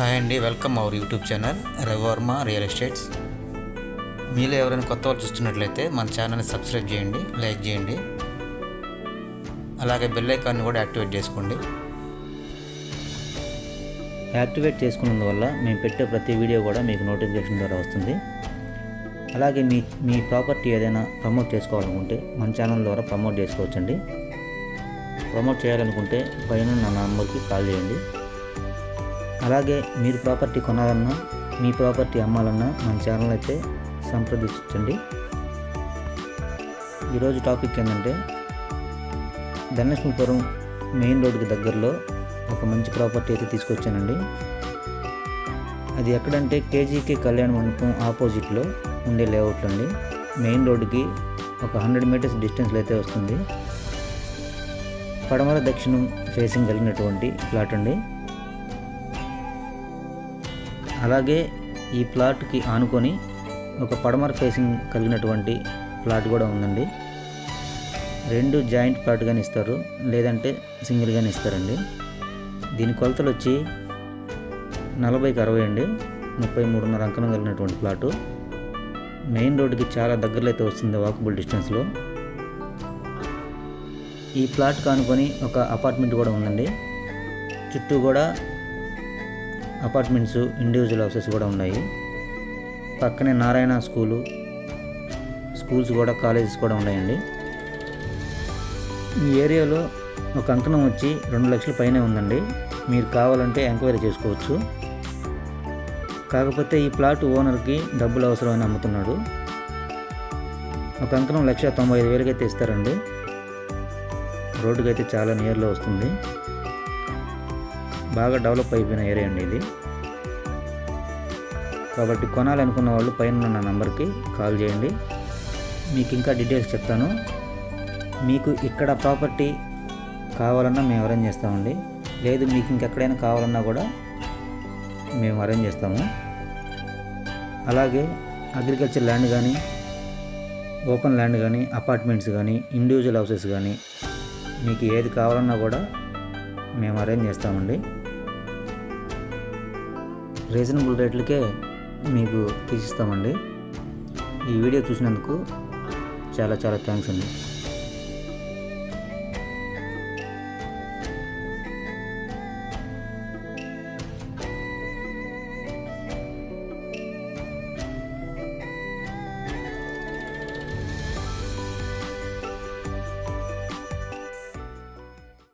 Hi అండి welcome our YouTube channel Ravivarma real estates. మీలో ఎవరైనా కొత్త వాళ్ళు చూస్తున్నట్లయితే మన ఛానల్ని సబ్స్క్రైబ్ చేయండి లైక్ చేయండి. అలాగే బెల్ ఐకాన్ని కూడా యాక్టివేట్ చేసుకోండి. యాక్టివేట్ చేసుకున్నందువల్ల మేము పెట్టే ప్రతి వీడియో కూడా మీకు నోటిఫికేషన్ ద్వారా వస్తుంది. అలాగే మీ మీ ప్రాపర్టీ ఏదైనా ప్రమోట్ చేసుకోవాలనుకుంటే మన ఛానల్ ద్వారా ప్రమోట్ చేసుకోవచ్చండి. ప్రమోట్ చేయాలనుకుంటే పైన నా నంబర్కి కాల్ చేయండి. అలాగే మీరు ప్రాపర్టీ కొనాలన్నా మీ ప్రాపర్టీ అమ్మాలన్నా మన ఛానల్ అయితే సంప్రదించండి. ఈరోజు టాపిక్ ఏంటంటే ధనలక్ష్మీపురం మెయిన్ రోడ్డుకి దగ్గరలో ఒక మంచి ప్రాపర్టీ అయితే తీసుకొచ్చానండి. అది ఎక్కడంటే కేజీకే కళ్యాణ మండపం ఆపోజిట్లో ఉండే లేఅవుట్ అండి. మెయిన్ రోడ్డుకి ఒక హండ్రెడ్ మీటర్స్ డిస్టెన్స్లో అయితే వస్తుంది. పడమర దక్షిణం ఫేసింగ్ కలిగినటువంటి ప్లాట్ అండి. అలాగే ఈ ప్లాట్కి ఆనుకొని ఒక పడమర ఫేసింగ్ కలిగినటువంటి ప్లాట్ కూడా ఉందండి. రెండు జాయింట్ ప్లాట్ కానీ ఇస్తారు లేదంటే సింగిల్ కానీ ఇస్తారండి. దీని కొలతలు వచ్చి నలభైకి అరవై అండి ముప్పై మూడున్నర అంకణం కలిగినటువంటి ప్లాటు. మెయిన్ రోడ్డుకి చాలా దగ్గరలో అయితే వస్తుంది వాకబుల్ డిస్టెన్స్లో. ఈ ప్లాట్ కానుకొని ఒక అపార్ట్మెంట్ కూడా ఉందండి. చుట్టూ కూడా అపార్ట్మెంట్స్ ఇండివిజువల్ హౌసెస్ కూడా ఉన్నాయి. పక్కనే నారాయణ స్కూలు స్కూల్స్ కూడా కాలేజెస్ కూడా ఉన్నాయండి. ఈ ఏరియాలో ఒక అంకణం వచ్చి రెండు లక్షల పైనే ఉందండి. మీరు కావాలంటే ఎంక్వైరీ చేసుకోవచ్చు. కాకపోతే ఈ ప్లాట్ ఓనర్కి డబ్బులు అవసరమని అమ్ముతున్నాడు ఒక అంకణం లక్ష తొంభై ఐదు వేలకైతే అయితే ఇస్తారండి. రోడ్డుకి అయితే చాలా నియర్లో వస్తుంది. బాగా డెవలప్ అయిపోయిన ఏరియా అండి ఇది. కాబట్టి కొనాలనుకున్న వాళ్ళు పైన నా నెంబర్కి కాల్ చేయండి. మీకు ఇంకా డీటెయిల్స్ చెప్తాను. మీకు ఇక్కడ ప్రాపర్టీ కావాలన్నా మేము అరేంజ్ చేస్తామండి. లేదు మీకు ఇంకెక్కడైనా కావాలన్నా కూడా మేము అరేంజ్ చేస్తాము. అలాగే అగ్రికల్చర్ ల్యాండ్ కానీ ఓపెన్ ల్యాండ్ కానీ అపార్ట్మెంట్స్ కానీ ఇండివిజువల్ హౌసెస్ కానీ మీకు ఏది కావాలన్నా కూడా మేము అరేంజ్ చేస్తామండి. రీజనబుల్ రేట్లకే మీకు తీసిస్తామండి. ఈ వీడియో చూసినందుకు చాలా చాలా థ్యాంక్స్ అండి.